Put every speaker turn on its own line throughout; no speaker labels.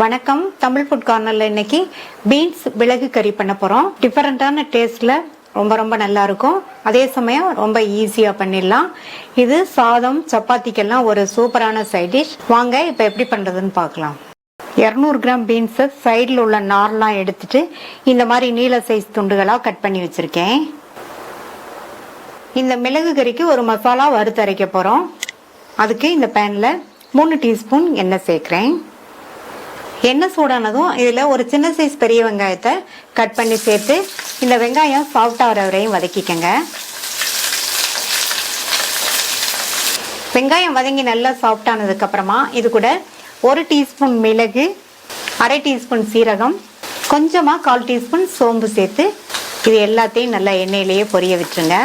வணக்கம். தமிழ் ஃபுட் கார்னர்ல இன்னைக்கு பீன்ஸ் மிளகு கறி பண்ண போறோம். டிஃபரெண்டான டேஸ்ட்ல ரொம்ப ரொம்ப நல்லா இருக்கும். அதே சமயம் ரொம்ப ஈஸியா பண்ணிடலாம். இது சாதம் சப்பாத்திக்கெல்லாம் ஒரு சூப்பரான சைட் டிஷ் வாங்க இப்ப எப்படி பண்றதுன்னு பார்க்கலாம். இரநூறு கிராம் பீன்ஸை சைடில் உள்ள நார்லாம் எடுத்துட்டு இந்த மாதிரி நீல சைஸ் துண்டுகளாக கட் பண்ணி வச்சுருக்கேன். இந்த மிளகு கறிக்கு ஒரு மசாலா வறுத்தரைக்க போகிறோம் அதுக்கு இந்த பேனில் மூணு டீஸ்பூன் எண்ணெய் சேர்க்குறேன். எண்ணெய் சூடானதும் இதில் ஒரு சின்ன சைஸ் பெரிய வெங்காயத்தை கட் பண்ணி சேர்த்து இந்த வெங்காயம் சாஃப்டாக வரையும் வதக்கிக்கங்க. வெங்காயம் வதங்கி நல்லா சாஃப்டானதுக்கப்புறமா இது கூட ஒரு டீஸ்பூன் மிளகு அரை டீஸ்பூன் சீரகம் கொஞ்சமாக கால் டீஸ்பூன் சோம்பு சேர்த்து இது எல்லாத்தையும் நல்லா எண்ணெயிலேயே பொரிய விட்டுருங்க.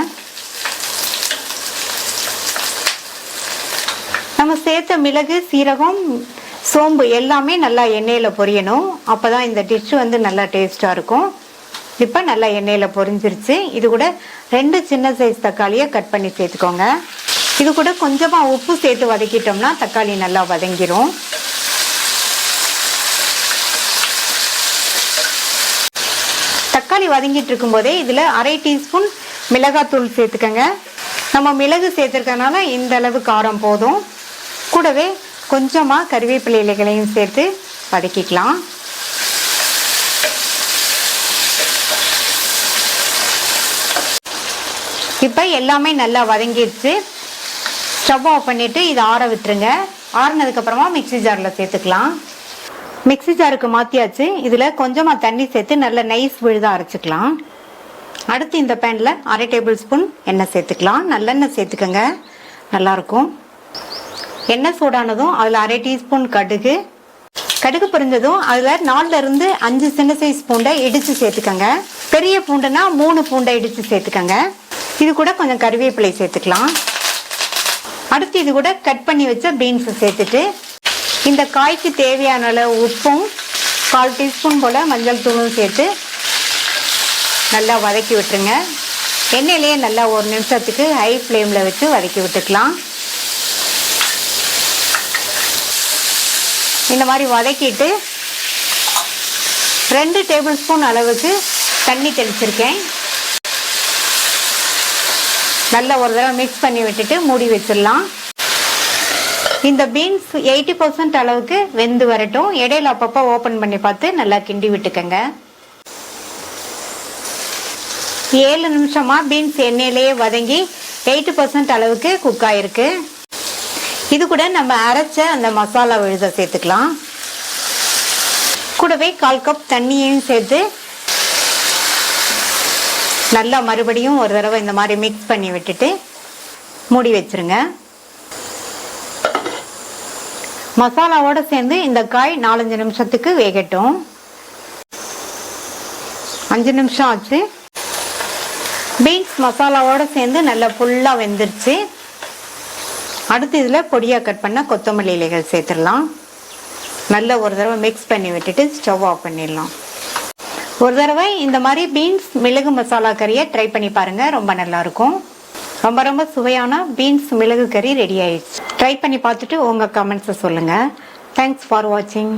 நம்ம சேர்த்த மிளகு சீரகம் சோம்பு எல்லாமே நல்லா எண்ணெயில் பொரியணும். அப்போ தான் இந்த டிஷ் வந்து நல்லா டேஸ்ட்டாக இருக்கும். இப்போ நல்லா எண்ணெயில் பொரிஞ்சிருச்சு. இது கூட ரெண்டு சின்ன சைஸ் தக்காளியை கட் பண்ணி சேர்த்துக்கோங்க. இது கூட கொஞ்சமாக உப்பு சேர்த்து வதக்கிட்டோம்னா தக்காளி நல்லா வதங்கிரும். தக்காளி வதங்கிட்டு இருக்கும்போதே இதில் அரை டீஸ்பூன் மிளகாத்தூள் சேர்த்துக்கோங்க. நம்ம மிளகு சேர்த்துருக்கனால இந்த அளவு காரம் போதும். கூடவே கொஞ்சமாக கருவேப்பிலை இலைகளையும் சேர்த்து வதக்கிக்கலாம். இப்போ எல்லாமே நல்லா வதங்கிடுச்சு. ஸ்டவ் ஆஃப் பண்ணிவிட்டு இதை ஆற விட்டுருங்க. ஆறுனதுக்கப்புறமா மிக்சி ஜாரில் சேர்த்துக்கலாம். மிக்சி ஜாருக்கு மாற்றியாச்சு இதில் கொஞ்சமாக தண்ணி சேர்த்து நல்ல நைஸ் விழுதாக அரைச்சிக்கலாம். அடுத்து இந்த பேனில் அரை டேபிள் ஸ்பூன் எண்ணெய் சேர்த்துக்கலாம். நல்லெண்ணெய் சேர்த்துக்கோங்க. நல்லாயிருக்கும் எண்ணெய் சூடானதும் அதில் அரை டீஸ்பூன் கடுகு. கடுகு பொரிஞ்சதும் அதில் நாலுல இருந்து அஞ்சு சின்ன சைஸ் பூண்டை இடித்து சேர்த்துக்கோங்க. பெரிய பூண்டுனா மூணு பூண்டை இடித்து சேர்த்துக்கோங்க. இது கூட கொஞ்சம் கருவேப்பிலை சேர்த்துக்கலாம். அடுத்து இது கூட கட் பண்ணி வச்ச பீன்ஸை சேர்த்துட்டு இந்த காய்க்கு தேவையான அளவு உப்பும் கால் டீஸ்பூன் போல் மஞ்சள் தூளும் சேர்த்து நல்லா வதக்கி விட்டுருங்க. எண்ணெயிலேயே நல்லா ஒரு நிமிஷத்துக்கு ஹை ஃப்ளேமில் வச்சு வதக்கி விட்டுக்கலாம். இந்த மாதிரி வதக்கிட்டு ரெண்டு டேபிள் ஸ்பூன் அளவுக்கு தண்ணி தெளிச்சிருக்கேன். நல்லா ஒரு தடவை மிக்ஸ் பண்ணி விட்டுட்டு மூடி வச்சிடலாம். இந்த பீன்ஸ் எயிட்டி பர்சன்ட் அளவுக்கு வெந்து வரட்டும். இடையில அப்பப்போ ஓப்பன் பண்ணி பார்த்து நல்லா கிண்டி விட்டுக்கங்க. ஏழு நிமிஷமாக பீன்ஸ் எண்ணெயிலேயே வதங்கி எயிட்டி பர்சன்ட் அளவுக்கு குக் ஆயிருக்கு. இது கூட நம்ம அரைச்ச அந்த மசாலா விழுத சேர்த்துக்கலாம். கூடவே கால் கப் தண்ணியையும் சேர்த்து நல்லா மறுபடியும் ஒரு தடவை இந்த மாதிரி மிக்ஸ் பண்ணி விட்டுட்டு மூடி வச்சிருங்க. மசாலாவோடு சேர்ந்து இந்த காய் நாலஞ்சு நிமிஷத்துக்கு வேகட்டும். அஞ்சு நிமிஷம் ஆச்சு. பீன்ஸ் மசாலாவோடு சேர்ந்து நல்லா ஃபுல்லாக வெந்துருச்சு. அடுத்து இதில் பொடியாக கட் பண்ண கொத்தமல்லி இலைகள் சேர்த்துடலாம். நல்ல ஒரு தடவை மிக்ஸ் பண்ணி விட்டுட்டு ஸ்டவ் ஆஃப் பண்ணிடலாம். ஒரு தடவை இந்த மாதிரி பீன்ஸ் மிளகு மசாலா கறியை ட்ரை பண்ணி பாருங்க ரொம்ப நல்லா இருக்கும் ரொம்ப ரொம்ப சுவையான பீன்ஸ் மிளகு கறி ரெடி ஆயிடுச்சு. ட்ரை பண்ணி பார்த்துட்டு உங்கள் கமெண்ட்ஸை சொல்லுங்கள் தேங்க்ஸ் ஃபார் வாட்சிங்